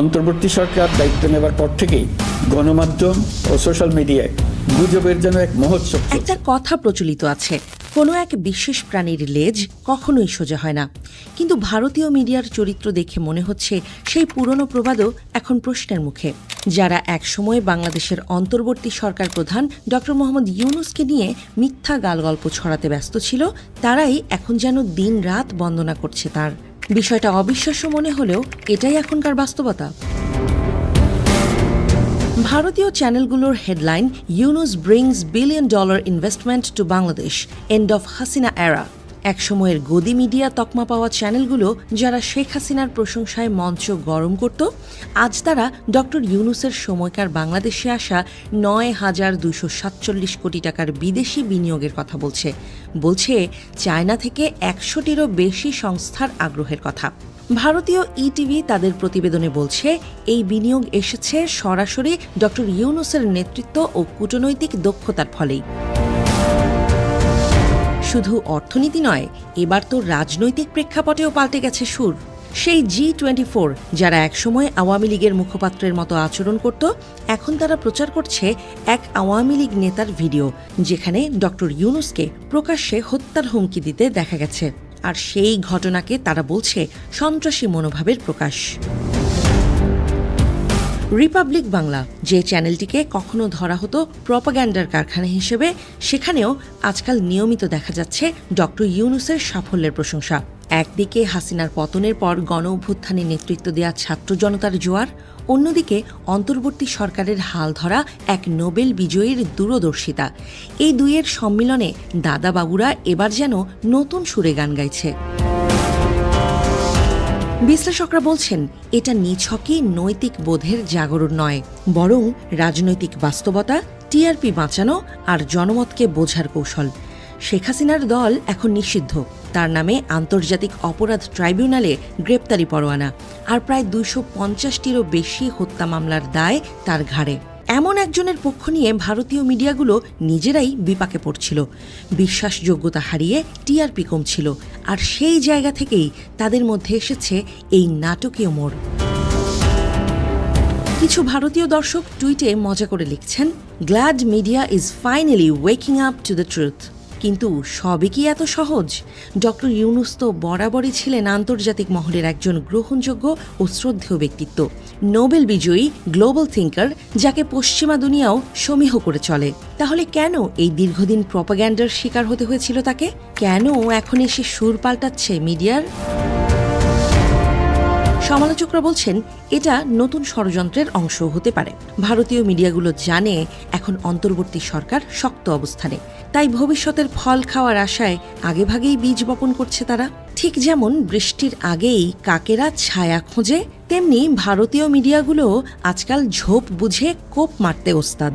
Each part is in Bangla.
অন্তর্বর্তী সরকার দায়িত্ব নেবার পর থেকেই গণমাধ্যম ও সোশ্যাল মিডিয়ায় গুজবের যেন এক মহোৎসব একটা কথা প্রচলিত আছে, কোনো এক বিশেষ প্রাণীর লেজ কখনোই সোজা হয় না। কিন্তু ভারতীয় মিডিয়ার চরিত্র দেখে মনে হচ্ছে সেই পুরনো প্রবাদও এখন প্রশ্নের মুখে। যারা একসময় বাংলাদেশের অন্তর্বর্তী সরকার প্রধান ডক্টর মোহাম্মদ ইউনুসকে নিয়ে মিথ্যা গালগল্প ছড়াতে ব্যস্ত ছিল, তারাই এখন যেন দিন রাত বন্দনা করছে তার। বিষয়টা অবিশ্বাস্য মনে হলেও এটাই এখনকার বাস্তবতা। ভারতীয় চ্যানেলগুলোর headline, Yunus brings billion dollar investment to Bangladesh end of Hasina এরা একসময়ের গদি মিডিয়া তকমা পাওয়া চ্যানেলগুলো যারা শেখ হাসিনার প্রশংসায় মঞ্চ গরম করত, আজ তারা ডক্টর ইউনুসের সময়কার বাংলাদেশে আসা নয় হাজার দুশো সাতচল্লিশ কোটি টাকার বিদেশি বিনিয়োগের কথা বলছে। বলছে, চায়না থেকে একশোটিরও বেশি সংস্থার আগ্রহের কথা। ভারতীয় ইটিভি তাদের প্রতিবেদনে বলছে, এই বিনিয়োগ এসেছে সরাসরি ডক্টর ইউনুসের নেতৃত্ব ও কূটনৈতিক দক্ষতার ফলেই। শুধু অর্থনীতি নয়, এবার তো রাজনৈতিক প্রেক্ষাপটেও পাল্টে গেছে সুর। সেই জি টোয়েন্টি ফোর যারা একসময় আওয়ামী লীগের মুখপাত্রের মতো আচরণ করত, এখন তারা প্রচার করছে এক আওয়ামী লীগ নেতার ভিডিও, যেখানে ডক্টর ইউনুসকে প্রকাশ্যে হত্যার হুমকি দিতে দেখা গেছে। আর সেই ঘটনাকে তারা বলছে সন্ত্রাসী মনোভাবের প্রকাশ। রিপাবলিক বাংলা যে চ্যানেলটিকে কখনো ধরা হতো প্রপাগ্যান্ডার কারখানা হিসেবে, সেখানেও আজকাল নিয়মিত দেখা যাচ্ছে ডক্টর ইউনুসের সাফল্যের প্রশংসা। একদিকে হাসিনার পতনের পর গণ অভ্যুত্থানে নেতৃত্ব দেওয়া ছাত্র জনতার জোয়ার, অন্যদিকে অন্তর্বর্তী সরকারের হাল ধরা এক নোবেল বিজয়ীর দূরদর্শিতা। এই দুইয়ের সম্মিলনে দাদাবাবুরা এবার যেন নতুন সুরে গান গাইছে। বিশ্লেষকরা বলছেন, এটা নিছকই নৈতিক বোধের জাগরণ নয়, বরং রাজনৈতিক বাস্তবতা টিআরপি বাঁচানো আর জনমতকে বোঝার কৌশল। শেখ হাসিনার দল এখন নিষিদ্ধ। তার নামে আন্তর্জাতিক অপরাধ ট্রাইব্যুনালে গ্রেপ্তারি পরোয়ানা। আর প্রায় দুইশো পঞ্চাশটিরও বেশি হত্যা মামলার দায় তার ঘাড়ে। এমন একজনের পক্ষ নিয়ে ভারতীয় মিডিয়াগুলো নিজেরাই বিপাকে পড়ছিল। বিশ্বাসযোগ্যতা হারিয়ে টিআরপি কমছিল, আর সেই জায়গা থেকেই তাদের মধ্যে এসেছে এই নাটকীয় মোড়। কিছু ভারতীয় দর্শক টুইটে মজা করে লিখছেন, glad media is finally waking up to the truth. কিন্তু সবই কি এত সহজ? ডক্টর ইউনুস তো বরাবরই ছিলেন আন্তর্জাতিক মহলের একজন গ্রহণযোগ্য ও শ্রদ্ধেয় ব্যক্তিত্ব। নোবেল বিজয়ী গ্লোবাল থিঙ্কার, যাকে পশ্চিমা দুনিয়াও সমীহ করে চলে। তাহলে কেন এই দীর্ঘদিন প্রপাগ্যান্ডার শিকার হতে হয়েছিল তাকে? কেন এখন এসে সুর পাল্টাচ্ছে মিডিয়ার? সমালোচকরা বলছেন, এটা নতুন ষড়যন্ত্রের অংশ হতে পারে। ভারতীয় মিডিয়াগুলো জানে এখন অন্তর্বর্তী সরকার শক্ত অবস্থানে। তাই ভবিষ্যতের ফল খাওয়ার আশায় আগেভাগেই বীজ বপন করছে তারা। ঠিক যেমন বৃষ্টির আগেই কাকেরা ছায়া খোঁজে, তেমনি ভারতীয় মিডিয়াগুলো আজকাল ঝোপ বুঝে কোপ মারতে ওস্তাদ।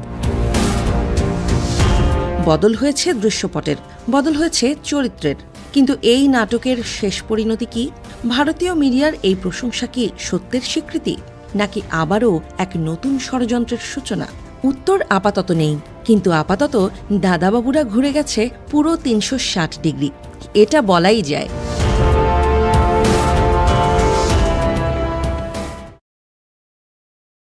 বদল হয়েছে দৃশ্যপটের, বদল হয়েছে চরিত্রের। কিন্তু এই নাটকের শেষ পরিণতি কি? ভারতীয় মিডিয়ার এই প্রশংসা কি সত্যের স্বীকৃতি? নাকি আবারও এক নতুন ষড়যন্ত্রের সূচনা? উত্তর আপাতত নেই, কিন্তু আপাতত দাদাবাবুরা ঘুরে গেছে পুরো তিনশো ষাট ডিগ্রি। এটা বলাই যায়।